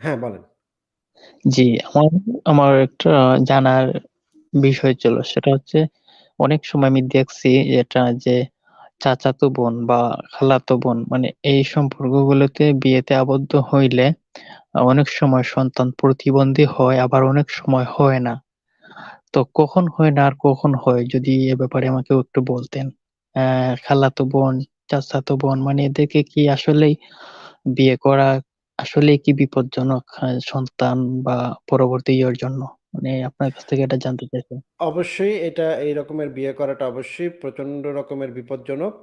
হ্যাঁ, বলেন। জি, আমার আমার একটা জানার বিষয় ছিল। সেটা হচ্ছে অনেক সময় আমি দেখছি এটা যে চাচাতো বোন বা খালাতো বোন মানে এই সম্পর্কগুলোতে বিয়েতে আবদ্ধ হইলে অনেক সময় সন্তান প্রতিবন্ধী হয়, আবার অনেক সময় হয় না। তো কখন হয় না আর কখন হয় যদি এ ব্যাপারে আমাকেও একটু বলতেন। অ্যা খালাতো বোন, চাচাতো বোন মানে এদেরকে কি আসলেই বিয়ে করা আসলেই কি বিপজ্জনক সন্তান বা পরবর্তী ইয়ের জন্য? মানে আপনার কাছ থেকে এটা জানতে চাইছি। অবশ্যই এটা এই রকমের বিয়ে করাটা অবশ্যই প্রচণ্ড রকমের বিপজ্জনক।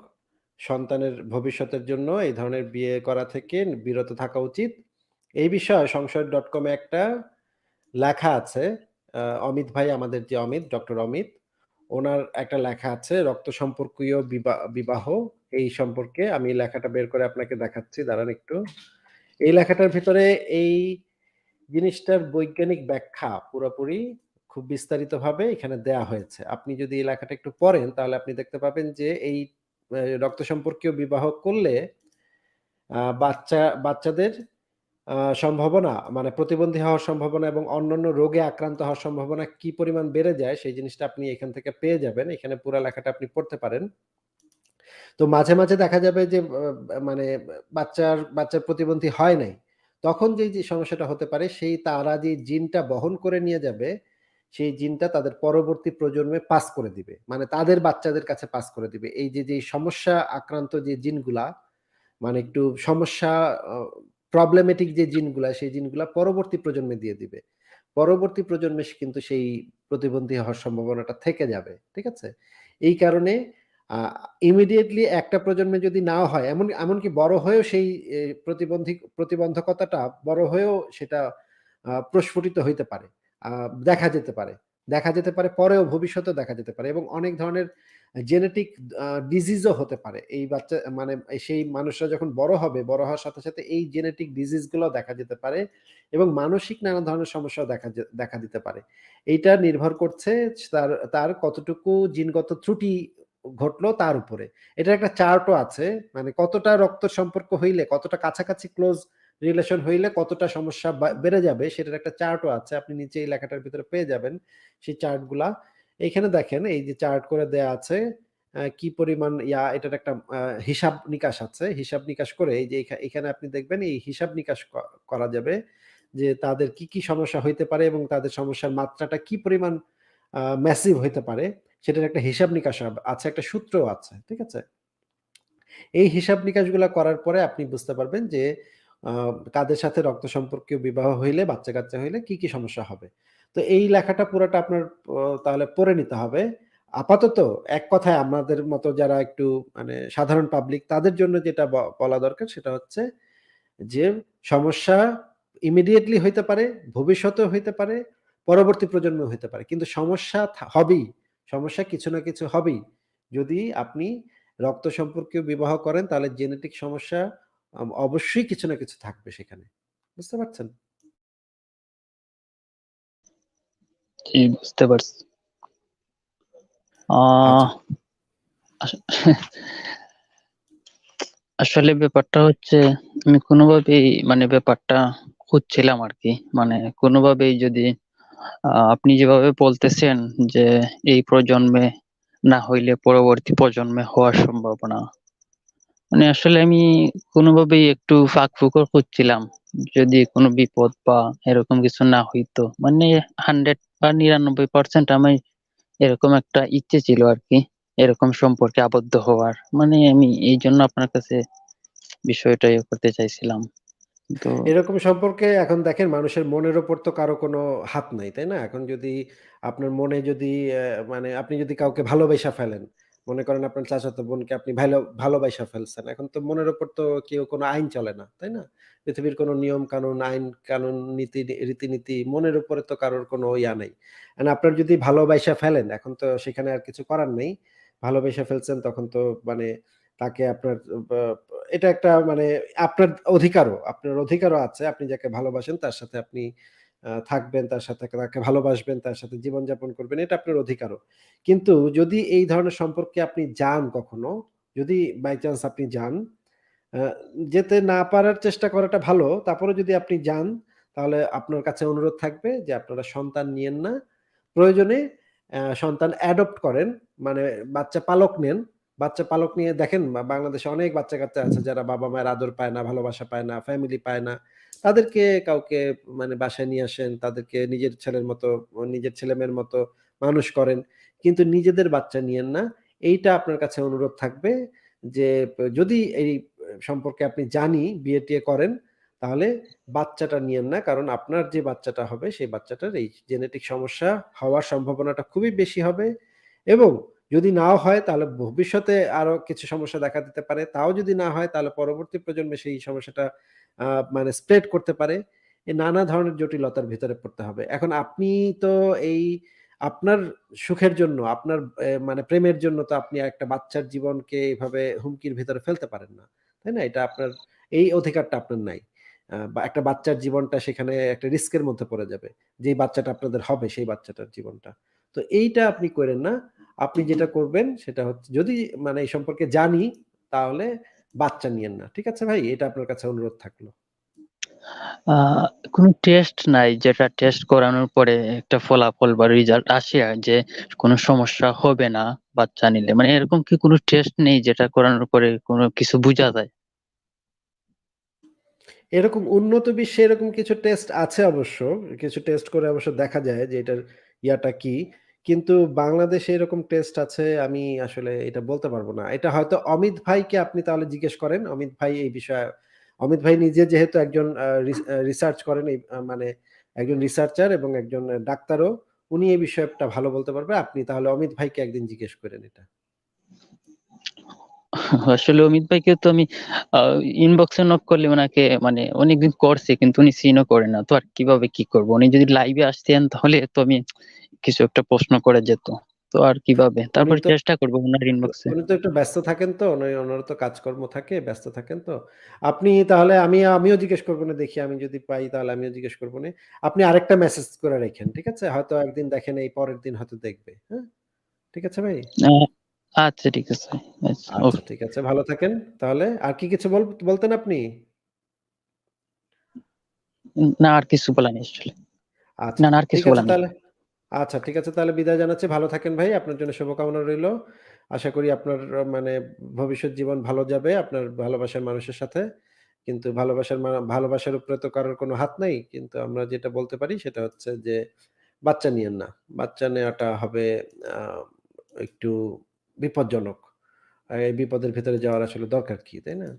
সন্তানের ভবিষ্যতের জন্য এই ধরনের বিয়ে করা থেকে বিরত থাকা উচিত। এই বিষয়ে সংসদ সংশয়.com এ একটা লেখা আছে। অমিত ভাই আমাদের যে অমিত, ডক্টর অমিত, উনার একটা লেখা আছে রক্ত সম্পর্কীয় বিবা বিবাহ এই সম্পর্কে আমি লেখাটা বের করে আপনাকে দেখাচ্ছি দাঁড়ান একটু। এই লেখাটার ভেতরে এই জিনিসটার বৈজ্ঞানিক ব্যাখ্যা পুরোপুরি খুব বিস্তারিতভাবে এখানে দেয়া হয়েছে। আপনি যদি এই লেখাটা একটু পড়েন, তাহলে আপনি দেখতে পাবেন যে এই রক্ত সম্পর্কীয় বিবাহ করলে বাচ্চা, বাচ্চাদের সম্ভাবনা মানে প্রতিবন্ধী হওয়ার সম্ভাবনা এবং অন্যান্য রোগে আক্রান্ত হওয়ার সম্ভাবনা কি পরিমাণ বেড়ে যায়, সেই জিনিসটা আপনি এখান থেকে পেয়ে যাবেন। এখানে পুরা লেখাটা আপনি পড়তে পারেন। তো মাঝে, মাঝে দেখা যাবে যে মানে বাচ্চার বাচ্চার প্রতিবন্ধী হয় নাই। তখন যেই যে সমস্যাটা হতে পারে সেই তারা যে জিনটা বহন করে নিয়ে যাবে, সেই জিনটা তাদের পরবর্তী প্রজন্মে পাস করে দিবে। মানে তাদের বাচ্চাদের কাছে পাস করে দিবে। এই যে, যে সমস্যা আক্রান্ত যে জিনগুলা মানে একটু সমস্যা প্রবলেমেটিক যে জিনগুলা, সেই জিনগুলা পরবর্তী প্রজন্মে দিয়ে দিবে। পরবর্তী প্রজন্মে কিন্তু সেই প্রতিবন্ধী হওয়ার সম্ভাবনাটা থেকে যাবে। ঠিক আছে? এই কারণে ইমিডিয়েটলি একটা প্রজন্মে যদি নাও হয়, এমন এমনকি বড় হয়েও সেই প্রতিবন্ধী প্রতিবন্ধকতাটা বড় হয়েও সেটা প্রস্ফুটিত হইতে পারে। দেখা যেতে পারে। দেখা যেতে পারে পরেও ভবিষ্যতেও দেখা যেতে পারে এবং অনেক ধরনের জেনেটিক ডিজিজও হতে পারে। এই বাচ্চা মানে সেই মানুষরা যখন বড় হবে, বড় হওয়ার সাথে, সাথে এই জেনেটিক ডিজিজ গুলাও দেখা যেতে পারে এবং মানসিক নানা ধরনের সমস্যাও দেখা দেখা দিতে পারে। এইটা নির্ভর করছে তার তার কতটুকু জিনগত ত্রুটি ঘটলো তার উপরে। এটার একটা চার্টও আছে। মানে কতটা রক্ত সম্পর্ক হইলে, কতটা কাছাকাছি ক্লোজ রিলেশন হইলে কতটা সমস্যা বেড়ে যাবে সেটার একটা চার্টও আছে। আপনি নিচে এই লেখাটার ভিতরে পেয়ে যাবেন সেই চার্টগুলা। এইখানে দেখেন এই যে চার্ট করে দেয়া আছে। কি পরিমাণ ইয়া এটার একটা হিসাব নিকাশ আছে। হিসাব নিকাশ করে এই যে এখা এখানে আপনি দেখবেন এই হিসাব নিকাশ করা যাবে যে তাদের কি, কি সমস্যা হইতে পারে এবং তাদের সমস্যার মাত্রাটা কি পরিমাণ ম্যাসিভ হইতে পারে সেটার একটা হিসাব নিকাশ আছে, একটা সূত্রও আছে। ঠিক আছে? এই হিসাব নিকাশগুলো করার পরে আপনি বুঝতে পারবেন যে কাদের সাথে রক্ত সম্পর্কীয় বিবাহ হইলে, বাচ্চা-কাচ্চা হইলে কি, কি সমস্যা হবে। তো এই লেখাটা পুরাটা আপনার তাহলে পড়ে নিতে হবে। আপাতত এক কথায় আমাদের মতো যারা একটু মানে সাধারণ পাবলিক তাদের জন্য যেটা বলা দরকার সেটা হচ্ছে যে সমস্যা ইমিডিয়েটলি হইতে পারে, ভবিষ্যতেও হইতে পারে, পরবর্তী প্রজন্মেও হইতে পারে। কিন্তু সমস্যা হবেই। সমস্যা কিছু না কিছু হবেই। যদি আপনি রক্ত সম্পর্কীয় বিবাহ করেন তাহলে জেনেটিক সমস্যা অবশ্যই কিছু না কিছু থাকবে সেখানে। বুঝতে পারছেন? জি, বুঝতে পারছি। আচ্ছা। আসলে ব্যাপারটা হচ্ছে আমি কোনোভাবেই মানে ব্যাপারটা খুঁজছিলাম আর কি মানে কোনোভাবেই যদি আপনি যেভাবে বলতেছেন যে এই প্রজন্মে না হইলে পরবর্তী প্রজন্মে হওয়ার সম্ভাবনা। মানে আসলে আমি কোনোভাবেই একটু ফাঁক-ফোকর খুঁজছিলাম। যদি কোনো বিপদ বা এরকম কিছু না হইতো। মানে 100 বা 99% আমি এরকম একটা ইচ্ছে ছিল আর কি, এরকম সম্পর্কে আবদ্ধ হওয়ার। মানে আমি এই জন্য আপনার কাছে বিষয়টা ইয়ে করতে চাইছিলাম। এরকম সম্পর্কে এখন দেখেন মানুষের মনের উপর তো কারও কোনো হাত নাই, তাই না? এখন যদি আপনার মনে যদি মানে আপনি যদি কাউকে ভালোবাইসা ফেলেন, মনে করেন আপনার চাচাতো বোনকে আপনি ভাইলো ভালোবাইসা ফেলছেন। এখন তো মনের উপর তো কেউ কোনো আইন চলে না, তাই না? পৃথিবীর কোনো নিয়ম-কানুন, আইন-কানুন, নীতি রীতিনীতি মনের উপরে তো কারোর কোনো ইয়া নাই। আপনার যদি ভালোবাইসা ফেলেন এখন তো সেখানে আর কিছু করার নেই। ভালোবাইসা ফেলছেন তখন তো মানে তাকে আপনার এটা একটা মানে আপনার অধিকারও, আপনার অধিকারও আছে। আপনি যাকে ভালোবাসেন তার সাথে আপনি থাকবেন, তার সাথে তাকে ভালোবাসবেন, তার সাথে জীবনযাপন করবেন। এটা আপনার অধিকারও। কিন্তু যদি এই ধরনের সম্পর্কে আপনি যান কখনো, যদি বাই চান্স আপনি যান, যেতে না পারার চেষ্টা করাটা ভালো। তারপরেও যদি আপনি যান, তাহলে আপনার কাছে অনুরোধ থাকবে যে আপনারা সন্তান নিয়েন না। প্রয়োজনে সন্তান অ্যাডপ্ট করেন। মানে বাচ্চা পালক নেন। বাচ্চা পালক নিয়ে দেখেন বাংলাদেশে অনেক বাচ্চা-কাচ্চা আছে যারা বাবা-মায়ের আদর পায় না, ভালোবাসা পায় না, ফ্যামিলি পায় না। তাদেরকে কাউকে মানে বাসায় নিয়ে আসেন, তাদেরকে নিজের ছেলের মতো, নিজের ছেলেমেয়ের মতো মানুষ করেন। কিন্তু নিজেদের বাচ্চা নিয়েন না। এইটা আপনার কাছে অনুরোধ থাকবে যে যদি এই সম্পর্কে আপনি জানি বিয়ে-টিয়ে করেন, তাহলে বাচ্চাটা নিয়েন না। কারণ আপনার যে বাচ্চাটা হবে সেই বাচ্চাটার এই জেনেটিক সমস্যা হওয়ার সম্ভাবনাটা খুবই বেশি হবে এবং যদি নাও হয় তাহলে ভবিষ্যতে আরও কিছু সমস্যা দেখা দিতে পারে। তাও যদি না হয় তাহলে পরবর্তী প্রজন্মে সেই সমস্যাটা মানে স্প্রেড করতে পারে। নানা ধরনের জটিলতার ভিতরে পড়তে হবে। এখন আপনি তো এই আপনার সুখের জন্য, আপনার মানে প্রেমের জন্য তো আপনি একটা বাচ্চার জীবনকে এভাবে হুমকির ভিতরে ফেলতে পারেন না। তাই না? এটা আপনার এই অধিকারটা আপনার নাই। বা একটা বাচ্চার জীবনটা সেখানে একটা রিস্কের মধ্যে পড়ে যাবে। যেই বাচ্চাটা আপনাদের হবে সেই বাচ্চাটার জীবনটা। তো এইটা আপনি করেন না। আপনি যেটা করবেন সেটা হচ্ছে যদি মানে এই সম্পর্কে জানি তাহলে বাচ্চা নিয়েন না। ঠিক আছে ভাই? এটা আপনার কাছে অনুরোধ থাকল। কোন টেস্ট নাই যেটা টেস্ট করানোর পরে একটা ফলাফল বা রেজাল্ট আসে যে কোন সমস্যা হবে না বাচ্চা নিলে। মানে এরকম কি কোনো টেস্ট নেই যেটা করানোর পরে কোনো কিছু বুঝা যায়? এরকম উন্নত বিশ্বে এরকম কিছু টেস্ট আছে অবশ্য। কিছু টেস্ট করে অবশ্য দেখা যায় যে এটার ইয়াটা কি। কিন্তু বাংলাদেশে এরকম টেস্ট আছে, আমি আসলে এটা বলতে পারব না। এটা হয়তো অমিত ভাইকে আপনি তাহলে জিজ্ঞেস করেন। অমিত ভাই এই বিষয়ে, অমিত ভাই নিজে যেহেতু একজন রিসার্চ করেন, এই মানে একজন রিসার্চার এবং একজন ডাক্তারও। উনি এই বিষয়টা ভালো বলতে পারবে। আপনি তাহলে অমিত ভাইকে একদিন জিজ্ঞেস করেন এটা। আসলে অমিত ভাইকে তো আমি ইনবক্সে নক করলে উনাকে মানে অনেকদিন করছি, কিন্তু উনি সিনও করে না। তো আর কীভাবে কি করব? উনি যদি লাইভে আসতেন তাহলে তো আমি কিছু একটা প্রশ্ন করে যেত। তো আর কীভাবে? তারপর চেষ্টা করব উনার ইনবক্সে। উনি তো একটু ব্যস্ত থাকেন তো। উনি উনারও তো কাজকর্ম থাকে, ব্যস্ত থাকেন তো। আপনি তাহলে আমি আমিও জিজ্ঞেস করবনে দেখি আমি যদি পাই তাহলে আমিও জিজ্ঞেস করবনে। আপনি আরেকটা মেসেজ করে রাইখেন। ঠিক আছে? হয়তো একদিন দেখেন এই পরের দিন হয়তো দেখবে। হ্যাঁ? ঠিক আছে ভাই? আচ্ছা ঠিক আছে। আচ্ছা আচ্ছা। ঠিক আছে। ভালো থাকেন তাহলে। আর কি কিছু বল বলতেন আপনি? না আর কিছু বলা নেই আসলে। আচ্ছা না, না আর কিছু বলা নেই। আচ্ছা ঠিক আছে তাহলে বিদায় জানাচ্ছি। ভালো থাকেন ভাই। আপনার জন্য শুভকামনা রইল। আশা করি আপনার মানে ভবিষ্যৎ জীবন ভালো যাবে আপনার ভালোবাসার মানুষের সাথে। কিন্তু ভালোবাসার ভালোবাসার উপরে তো কারোর কোনো হাত নাই। কিন্তু আমরা যেটা বলতে পারি সেটা হচ্ছে যে বাচ্চা নিয়েন না। বাচ্চা নেওয়াটা হবে একটু বিপজ্জনক। এই বিপদের ভেতরে যাওয়ার আসলে দরকার কি, তাই না?